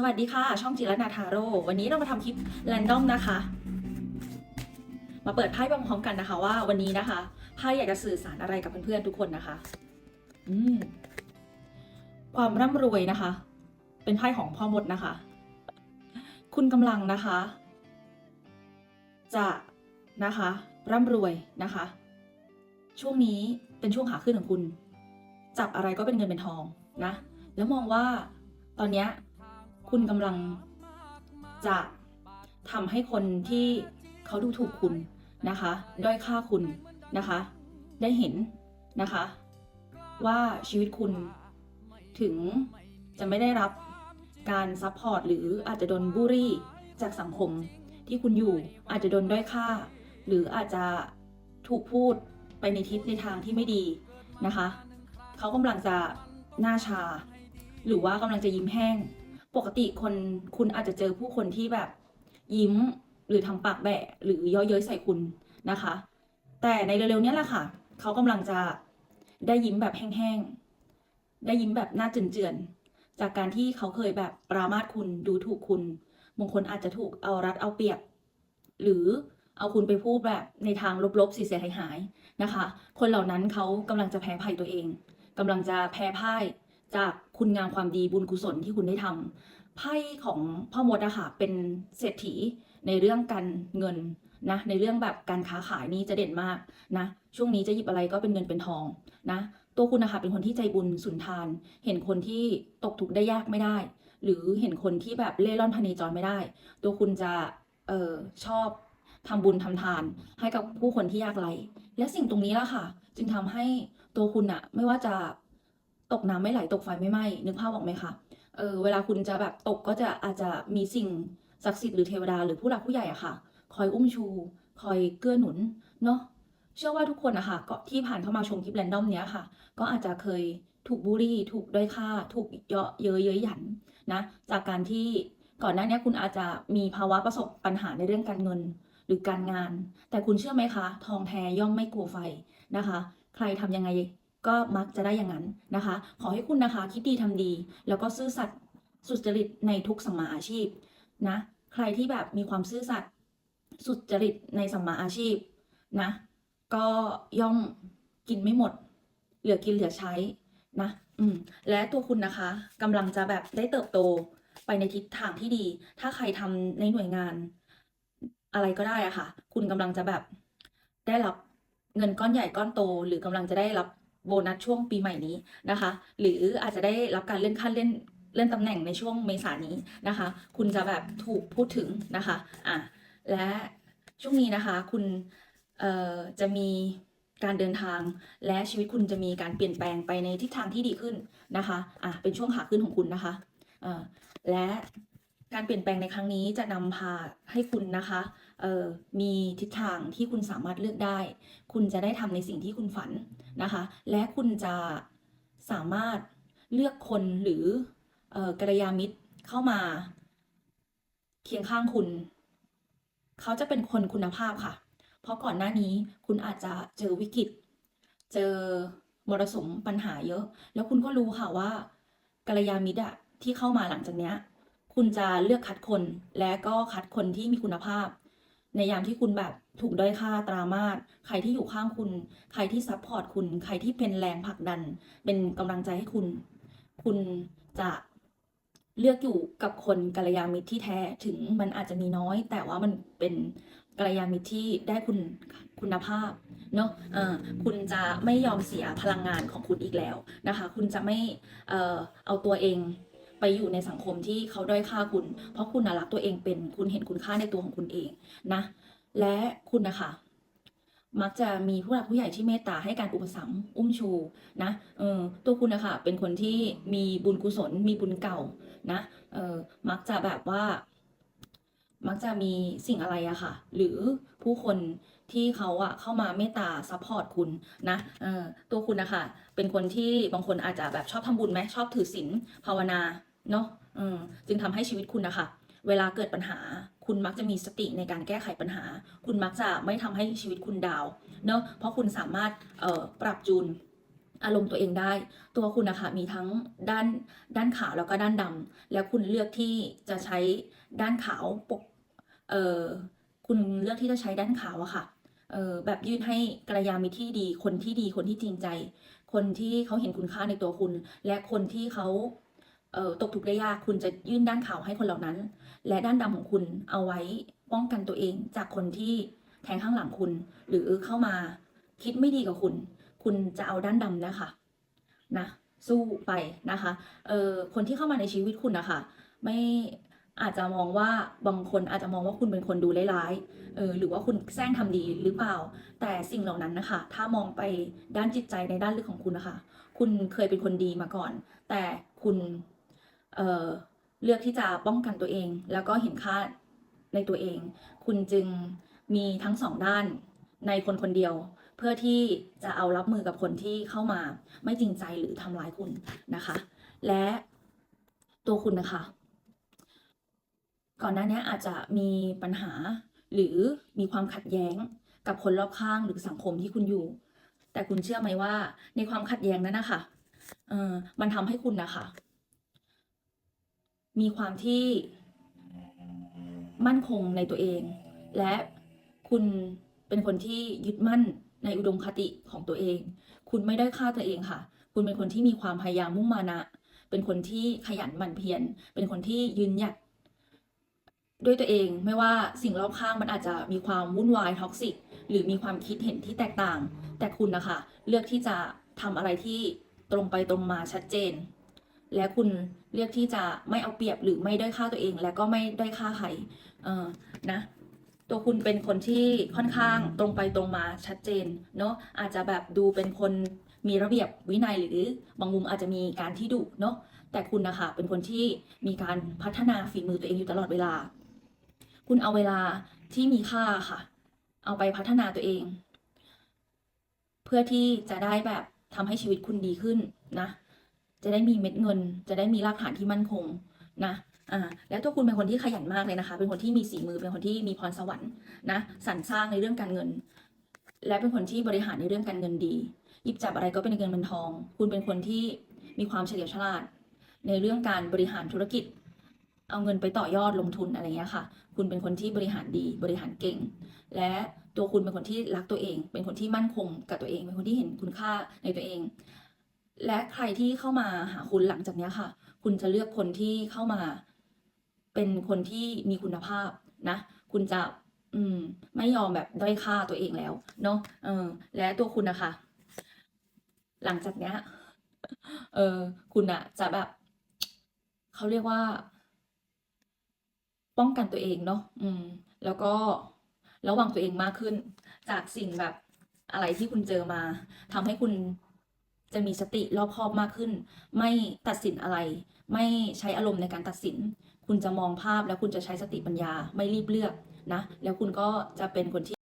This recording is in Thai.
สวัสดีค่ะ ช่องจิรนาทาโร่วันนี้เรามาทำคลิปแรนดอมนะคะ มาเปิดไพ่พร้อมๆกันนะคะ ว่าวันนี้นะคะไพ่อยากจะสื่อสารอะไรกับเพื่อนๆทุกคนนะคะ อืมความร่ำรวยนะคะ เป็นไพ่ของพ่อมดนะคะ คุณกำลังนะคะ จะนะคะ ร่ำรวยนะคะ ช่วงนี้เป็นช่วงขาขึ้นของคุณ จับอะไรก็เป็นเงินเป็นทองนะ แล้วมองว่าตอนเนี้ย คุณกำลังจะทำให้คนที่เขาดูถูกคุณนะคะด้อยค่าคุณนะคะ ได้เห็นนะคะ ว่าชีวิตคุณถึงจะไม่ได้รับการซัพพอร์ตหรืออาจจะโดนบูลลี่จากสังคมที่คุณอยู่อาจจะโดนด้อยค่า หรืออาจจะถูกพูดไปในทิศในทางที่ไม่ดีนะคะ เขากำลังจะหน้าชา หรือว่ากำลังจะยิ้มแห้ง ปกติคนคุณอาจจะเจอผู้คนที่แบบยิ้มหรือทำปากแบะหรือย่อเย้ยใส่คุณนะคะ แต่ในเร็วๆนี้แหละค่ะ เขากำลังจะได้ยิ้มแบบแห้งๆ ได้ยิ้มแบบหน้าเจือนๆ จากการที่เขาเคยแบบปรามาสคุณดูถูกคุณบางคนอาจจะถูกเอารัดเอาเปรียบ หรือเอาคุณไปพูดแบบในทางลบๆเสียหายๆนะคะ คนเหล่านั้นเขากำลังจะแพ้ภัยตัวเองกำลังจะแพ้พ่าย จากคุณงามความดีบุญกุศลที่คุณได้ทำไพ่ของพ่อมดอะค่ะเป็นเศรษฐีในเรื่องการเงินนะในเรื่องแบบการค้าขายนี่จะเด่นมากนะช่วงนี้จะหยิบอะไรก็เป็นเงินเป็นทองนะตัวคุณนะคะเป็นคนที่ใจบุญสุนทาน เห็นคนที่ตกทุกข์ได้ยากไม่ได้ หรือเห็นคนที่แบบเล่ร่อนพเนจรไม่ได้ ตัวคุณจะเออชอบทำบุญทำทาน ให้กับผู้คนที่ยากไร้และสิ่งตรงนี้ละค่ะ จึงทำให้ตัวคุณอะไม่ว่าจะ ตกน้ำไม่ไหลตกไฟไม่ไหม้นึกภาพออกไหมคะเออเวลาคุณจะแบบตกก็จะอาจจะมีสิ่งศักดิ์สิทธิ์หรือเทวดาหรือผู้หลักผู้ใหญ่อะค่ะ คอยอุ้มชู คอยเกื้อหนุนเนาะเชื่อว่าทุกคนอะค่ะก็ที่ผ่านเข้ามาชมคลิปแรนดอมเนี้ยค่ะ ก็อาจจะเคยถูกบูลลี่ ถูกด้อยค่า ถูกเยาะเย้ยเย้ยหยันนะจากการที่ก่อนหน้านี้คุณอาจจะมีภาวะประสบปัญหาในเรื่องการเงินหรือการงาน แต่คุณเชื่อไหมคะ ทองแท้ย่อมไม่กลัวไฟนะคะ ใครทำยังไง ก็มักจะได้อย่างนั้นนะคะ ขอให้คุณนะคะคิดดีทำดี แล้วก็ซื่อสัตย์สุจริตในทุกสัมมาอาชีพนะ ใครที่แบบมีความซื่อสัตย์สุจริตในสัมมาอาชีพนะ ก็ย่อมกินไม่หมด เหลือกินเหลือใช้นะ อืม และตัวคุณนะคะกำลังจะแบบได้เติบโตไปในทิศทางที่ดี ถ้าใครทำในหน่วยงาน อะไรก็ได้อะค่ะ คุณกำลังจะแบบได้รับเงินก้อนใหญ่ก้อนโต หรือกำลังจะได้รับ โบนัสช่วงปีใหม่นี้นะคะ หรืออาจจะได้รับการเลื่อนขั้นเลื่อนเลื่อนตำแหน่งในช่วงเมษายนนี้นะคะ คุณจะแบบถูกพูดถึงนะคะอะและช่วงนี้นะคะคุณเอ่อจะมีการเดินทางและชีวิตคุณจะมีการเปลี่ยนแปลงไปในทิศทางที่ดีขึ้นนะคะอะเป็นช่วงขาขึ้นของคุณนะคะเอ่อและการเปลี่ยนแปลงในครั้งนี้จะนำพาให้คุณนะคะ มีทิศทางที่คุณสามารถเลือกได้ คุณจะได้ทำในสิ่งที่คุณฝันนะคะ และคุณจะสามารถเลือกคนหรืออกัลยามิตรเข้ามาเคียงข้างคุณ เขาจะเป็นคนคุณภาพค่ะ เพราะก่อนหน้านี้คุณอาจจะเจอวิกฤต เจอมรสุมปัญหาเยอะ แล้วคุณก็รู้ค่ะว่ากัลยาณมิตรอะที่เข้ามาหลังจากเนี้ย คุณจะเลือกคัดคนและก็คัดคนที่มีคุณภาพ ในยามที่คุณแบบถูกด้อยค่าตรามาสใครที่อยู่ข้างคุณ ใครที่ซัพพอร์ตคุณ ใครที่เป็นแรงผลักดัน เป็นกำลังใจให้คุณ คุณจะเลือกอยู่กับคนกัลยาณมิตรที่แท้ถึงมันอาจจะมีน้อย แต่ว่ามันเป็นกัลยาณมิตรที่ได้คุณคุณภาพเนาะเอ่อคุณจะไม่ยอมเสียพลังงานของคุณอีกแล้วนะคะ คุณจะไม่เออเอาตัวเอง ไปอยู่ในสังคมที่เขาด้อยค่าคุณ เพราะคุณน่ะรักตัวเองเป็นคุณเห็นคุณค่าในตัวของคุณเองนะ และคุณนะคะมักจะมีผู้หลักผู้ใหญ่ที่เมตตาให้การอุปถัมภ์อุ้มชูนะเออตัวคุณนะคะเป็นคนที่มีบุญกุศล มีบุญเก่านะเออมักจะแบบว่า มักจะมีสิ่งอะไรอะค่ะ หรือผู้คนที่เขาอะเข้ามาเมตตาซัพพอร์ตคุณนะเออตัวคุณนะคะเป็นคนที่บางคนอาจจะแบบชอบทำบุญไหมชอบถือศีลภาวนา เนาะจึงทำให้ชีวิตคุณนะคะ เวลาเกิดปัญหา คุณมักจะมีสติในการแก้ไขปัญหา คุณมักจะไม่ทำให้ชีวิตคุณดาว เนอะเพราะคุณสามารถเอ่อปรับจูนอารมณ์ตัวเองได้ ตัวคุณนะคะมีทั้งด้านด้านขาวแล้วก็ด้านดำแล้วคุณเลือกที่จะใช้ด้านขาวปกเออคุณเลือกที่จะใช้ด้านขาวอะค่ะเออแบบยื่นให้กัลยามิตรที่ดี คนที่ดีคนที่จริงใจ คนที่เขาเห็นคุณค่าในตัวคุณ และคนที่เขา เอ่อตกทุกข์ได้ยากคุณจะยื่นด้านขาวให้คนเหล่านั้น และด้านดำของคุณเอาไว้ป้องกันตัวเองจากคนที่แทงข้างหลังคุณ หรือเข้ามาคิดไม่ดีกับคุณ คุณจะเอาด้านดำนะคะนะสู้ไปนะคะเออคนที่เข้ามาในชีวิตคุณนะคะไม่อาจจะมองว่าบางคนอาจจะมองว่าคุณเป็นคนดูร้ายๆเออหรือว่าคุณแซงทำดีหรือเปล่า แต่สิ่งเหล่านั้นนะคะ ถ้ามองไปด้านจิตใจในด้านลึกของคุณนะคะ คุณเคยเป็นคนดีมาก่อน แต่คุณ เเลือกที่จะป้องกันตัวเอง แล้วก็เห็นค่าในตัวเอง คุณจึงมีทั้งสองด้านในคนคนเดียว เพื่อที่จะเอารับมือกับคนที่เข้ามาไม่จริงใจหรือทำร้ายคุณนะคะ และตัวคุณนะคะ ก่อนหน้านี้อาจจะมีปัญหาหรือมีความขัดแย้งกับคนรอบข้างหรือสังคมที่คุณอยู่ แต่คุณเชื่อไหมว่าในความขัดแย้งนั้นนะคะเออมันทำให้คุณนะคะ มีความที่มั่นคงในตัวเอง และคุณเป็นคนที่ยึดมั่นในอุดมคติของตัวเอง คุณไม่ได้อยค่าตัวเองค่ะ คุณเป็นคนที่มีความพยายามมุ่งมานะ เป็นคนที่ขยันหมั่นเพียร เป็นคนที่ยืนหยัดด้วยตัวเอง ไม่ว่าสิ่งรอบข้างมันอาจจะมีความวุ่นวายท็อกซิก หรือมีความคิดเห็นที่แตกต่าง แต่คุณนะคะ เลือกที่จะทำอะไรที่ตรงไปตรงมาชัดเจน และคุณเลือกที่จะไม่เอาเปรียบหรือไม่ด้อยค่าตัวเอง และก็ไม่ด้อยค่าใครเออนะตัวคุณเป็นคนที่ค่อนข้างตรงไปตรงมาชัดเจนเนาะอาจจะแบบดูเป็นคนมีระเบียบวินัยหรือบางมุมอาจจะมีการที่ดุเนาะแต่คุณนะคะเป็นคนที่มีการพัฒนาฝีมือตัวเองอยู่ตลอดเวลา คุณเอาเวลาที่มีค่าค่ะ เอาไปพัฒนาตัวเอง เพื่อที่จะได้แบบทำให้ชีวิตคุณดีขึ้นนะ จะได้มีเม็ดเงิน จะได้มีรากฐานที่มั่นคงนะอ่าแล้วตัวคุณเป็นคนที่ขยันมากเลยนะคะ เป็นคนที่มีสีมือ เป็นคนที่มีพรสวรรค์นะสรรสร้างในเรื่องการเงิน และเป็นคนที่บริหารในเรื่องการเงินดีหยิบจับอะไรก็เป็นเงินเป็นทอง คุณเป็นคนที่มีความเฉลียวฉลาด ในเรื่องการบริหารธุรกิจ เอาเงินไปต่อยอดลงทุนอะไรเงี้ยค่ะ คุณเป็นคนที่บริหารดี บริหารเก่ง และตัวคุณเป็นคนที่รักตัวเอง เป็นคนที่มั่นคงกับตัวเอง เป็นคนที่เห็นคุณค่าในตัวเอง และใครที่เข้ามาหาคุณหลังจากนี้ค่ะ คุณจะเลือกคนที่เข้ามา เป็นคนที่มีคุณภาพนะ คุณจะ อืม ไม่ยอมแบบด้อยค่าตัวเองแล้วเนาะเออ และตัวคุณนะคะ หลังจากเนี้ย เออ คุณอะจะแบบเขาเรียกว่า ป้องกันตัวเองเนาะอืม แล้วก็ระวังตัวเองมากขึ้น จากสิ่งแบบอะไรที่คุณเจอมาทำให้คุณ จะมีสติรอบคอบมากขึ้น ไม่ตัดสินอะไร ไม่ใช้อารมณ์ในการตัดสิน คุณจะมองภาพแล้วคุณจะใช้สติปัญญาไม่รีบเลือกนะ แล้วคุณก็จะเป็นคนที่